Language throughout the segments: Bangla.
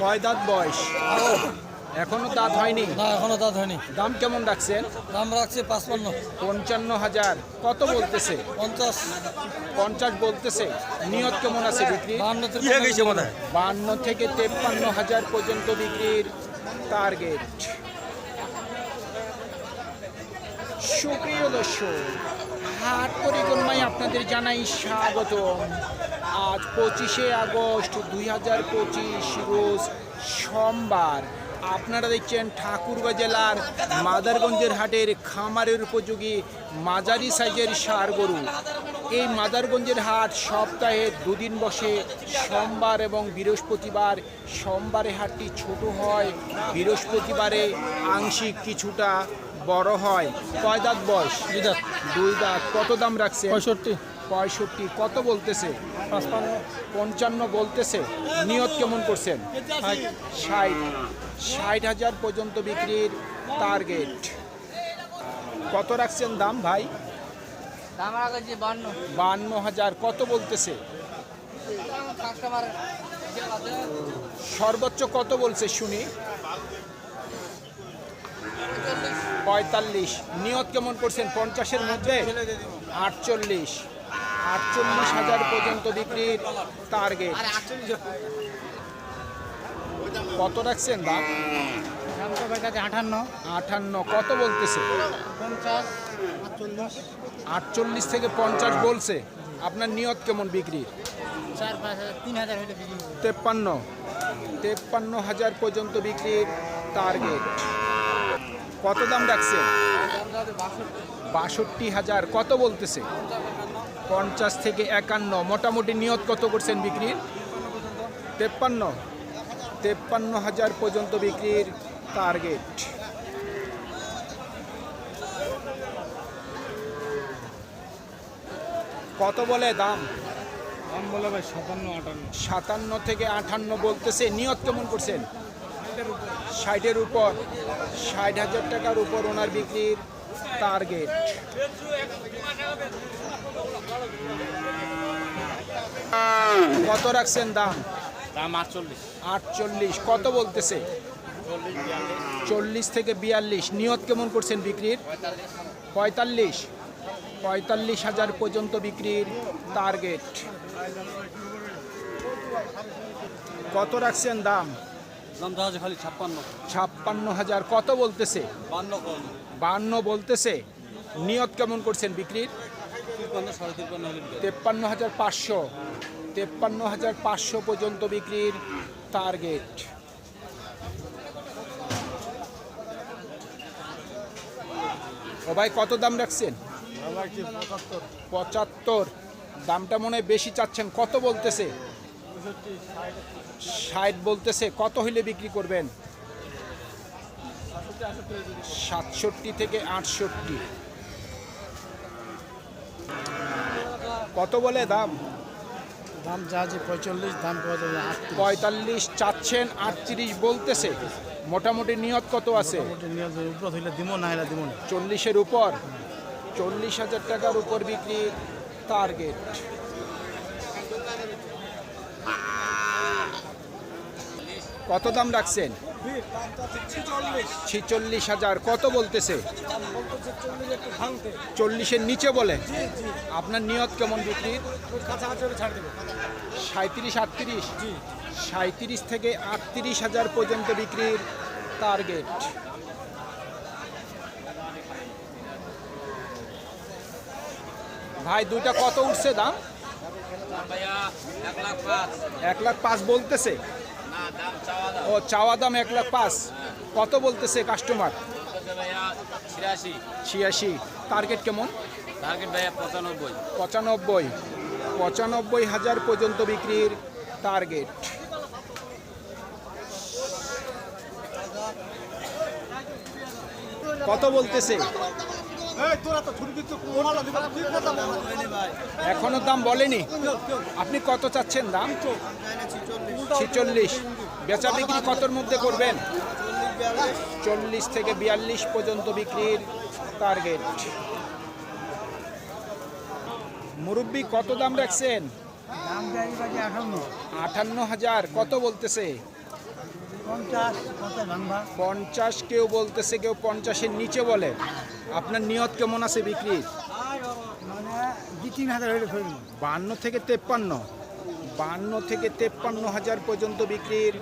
কয় দাঁত বয়স? এখনও দাঁত হয়নি? না এখনও দাঁত হয়নি। দাম কেমন রাখছেন? দাম রাখছে পাঁচপান্ন। পঞ্চান্ন হাজার। কত বলতেছে? পঞ্চাশ। পঞ্চাশ বলতেছে। নিয়ত কেমন আছে বিক্রি বান্ন থেকে তেপ্পান্ন হাজার পর্যন্ত বিক্রির টার্গেট সুপ্রিয় দর্শক হাট পরিক্রমায় আপনাদের জানাই স্বাগত আজ পঁচিশে আগস্ট দুই হাজার পঁচিশ রোজ সোমবার। আপনারা দেখছেন ঠাকুরগাঁ জেলার মাদারগঞ্জের হাটের খামারের উপযোগী মাঝারি সাইজের সার গরু। এই মাদারগঞ্জের হাট সপ্তাহে দুদিন বসে সোমবার এবং বৃহস্পতিবার। সোমবারে হাটটি ছোট হয় বৃহস্পতিবারে আংশিক কিছুটা বড় হয়। কয় দাঁত বয়স? দুই দাঁত। দুই দাঁত। কত দাম রাখছে পঁয়ষট্টি। পঁয়ষট্টি কত বলতেছে? পঞ্চান্ন বলতেছে। নিয়ত কেমন করছেন? ষাট। ষাট হাজার পর্যন্ত বিক্রির টার্গেট কত রাখছেন দাম ভাই? বান্ন। হাজার কত বলতেছে? সর্বোচ্চ কত বলছে শুনি? পঁয়তাল্লিশ। নিয়ত কেমন করছেন? পঞ্চাশের মধ্যে? আটচল্লিশ। আটচল্লিশ হাজার পর্যন্ত বিক্রির টার্গেট কত রাখছেন কাছে আঠান্ন আটান্ন। কত বলতেছে? আটচল্লিশ থেকে পঞ্চাশ বলছে। আপনার নিয়ত কেমন বিক্রির? তেপ্পান্ন। তেপ্পান্ন হাজার পর্যন্ত বিক্রির টার্গেট কত দাম রাখছেন? বাষট্টি হাজার। কত বলতেছে? পঞ্চাশ থেকে একান্ন মোটামুটি নিয়ত কত করছেন বিক্রির? তেপ্পান্ন। তেপ্পান্ন হাজার পর্যন্ত বিক্রির টার্গেট কত বলে দাম? দাম বলে ভাই সাতান্ন আটান্ন। সাতান্ন থেকে আটান্ন বলতেছে নিয়ত কেমন করছেন? ষাটের উপর। ষাট হাজার টাকার উপর ওনার বিক্রির টার্গেট। কত রাখছেন দাম? দাম আটচল্লিশ। আটচল্লিশ। কত বলতেছে? চল্লিশ থেকে বিয়াল্লিশ। নিয়ত কেমন করছেন বিক্রির? পঁয়তাল্লিশ। পঁয়তাল্লিশ হাজার পর্যন্ত বিক্রির টার্গেট। কত রাখছেন দাম? দাম খালি ছাপ্পান্ন। ছাপ্পান্ন হাজার। কত বলতেছে? বান্ন বান্ন বলতেছে, নিয়ত কেমন করছেন বিক্রির? তিপ্পান্ন হাজার পাঁচশো, তেপ্পান্ন হাজার পাঁচশো পর্যন্ত বিক্রির টার্গেট। ও ভাই, কত দাম রাখছেন? পঁচাত্তর। দামটা মনে বেশি চাচ্ছেন। কত বলতেছে? ষাট বলতেছে। কত হইলে বিক্রি করবেন? সাতষট্টি থেকে আটষট্টি। কত বলে দাম? দাম যা আছে পঁয়তাল্লিশ দাম পাওয়া পঁয়তাল্লিশ চাচ্ছেন আটত্রিশ বলতেছে। মোটামুটি নিয়ত কত আছে? চল্লিশের উপর। চল্লিশ হাজার টাকার উপর বিক্রি টার্গেট। কত দাম রাখছেন? ছিচল্লিশ হাজার, কত বলতেছে? চল্লিশের নিচে বলে। আপনার নিয়ত কেমন বিক্রির? সাঁত্রিশ আটত্রিশ? সাঁত্রিশ থেকে আটত্রিশ হাজার পর্যন্ত বিক্রির টার্গেট ভাই, দুইটা কত উঠছে দাম? এক লাখ পাঁচ বলতেছে। ও, চাওয়া দাম এক লাখ পাঁচ। কত বলতেছে কাস্টমার ছিয়াশি। টার্গেট কেমন? টার্গেট ভাইয়া পঁচানব্বই। পঁচানব্বই পঁচানব্বই হাজার পর্যন্ত বিক্রির টার্গেট কত বলতেছে? এখনও দাম বলেনি। আপনি কত চাচ্ছেন দাম? ছিচল্লিশ। বেচা বিক্রি কতর মধ্যে করবেন? চল্লিশ থেকে বিয়াল্লিশ পর্যন্ত বিক্রির টার্গেট মুরব্বী কত দাম রাখছেন? আটান্ন হাজার কত বলতেছে? পঞ্চাশ কেউ বলতেছে কেউ পঞ্চাশের নিচে বলে। আপনার নিয়ত কেমন আছে বিক্রির? মানে বান্ন থেকে তেপ্পান্ন। বান্ন থেকে তেপ্পান্ন হাজার পর্যন্ত বিক্রির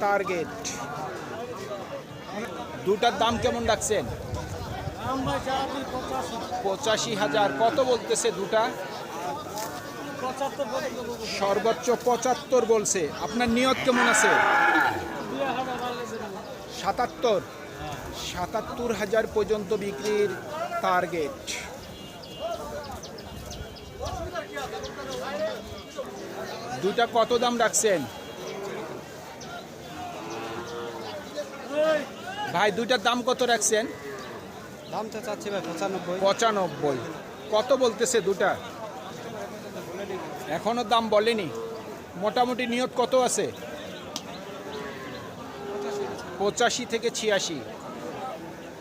টার্গেট দুটার দাম কেমন রাখছেন? পঁচাশি হাজার। কত বলতেছে দুটা? সর্বোচ্চ পঁচাত্তর বলছে। আপনার নিয়ত কেমন আছে? সাতাত্তর। সাতাত্তর হাজার পর্যন্ত বিক্রির টার্গেট দুইটা কত দাম রাখছেন? ভাই দুইটার দাম কত রাখছেন? দাম তো চাচ্ছি ভাই পঁচানব্বই। পঁচানব্বই। কত বলতেছে দুটা এখনও দাম বলেনি। মোটামুটি নিয়ত কত আছে? পঁচাশি থেকে ছিয়াশি।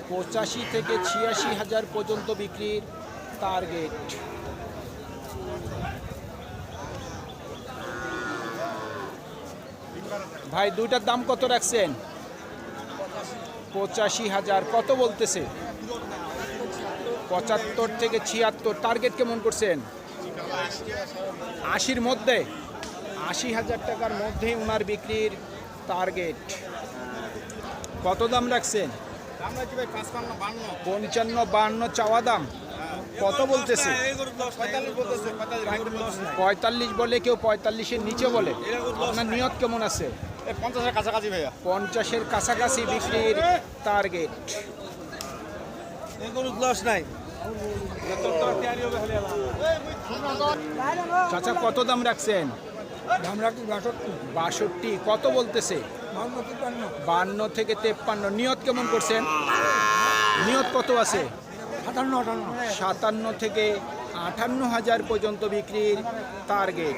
পঁচাশি থেকে ছিয়াশি হাজার পর্যন্ত বিক্রির টার্গেট ভাই, দুইটার দাম কত রাখছেন? পঁচাশি হাজার, কত বলতেছে? পঁচাত্তর থেকে ছিয়াত্তর টার্গেট কেমন করছেন? আশির মধ্যে? আশি হাজার টাকার মধ্যে ওনার বিক্রির টার্গেট কত দাম রাখছেন? পঞ্চান্ন, বান্ন চাওয়া দাম। কত বলতেছে? পঁয়তাল্লিশ বলে কেউ পঁয়তাল্লিশের নিচে বলে। আপনার নিয়ত কেমন আছে? পঞ্চাশের কাছাকাছি ভাইয়া। পঞ্চাশের কাছাকাছি বিক্রির টার্গেট এগুলো লস নাই। চাচা কত দাম রাখছেন? দাম রাখছি বাষট্টি। বাষট্টি কত বলতেছে? বান্ন থেকে তেপ্পান্ন। নিয়ত কেমন করছেন? নিয়ত কত আছে? সাতান্ন আটান্ন। সাতান্ন থেকে আটান্ন হাজার পর্যন্ত বিক্রির টার্গেট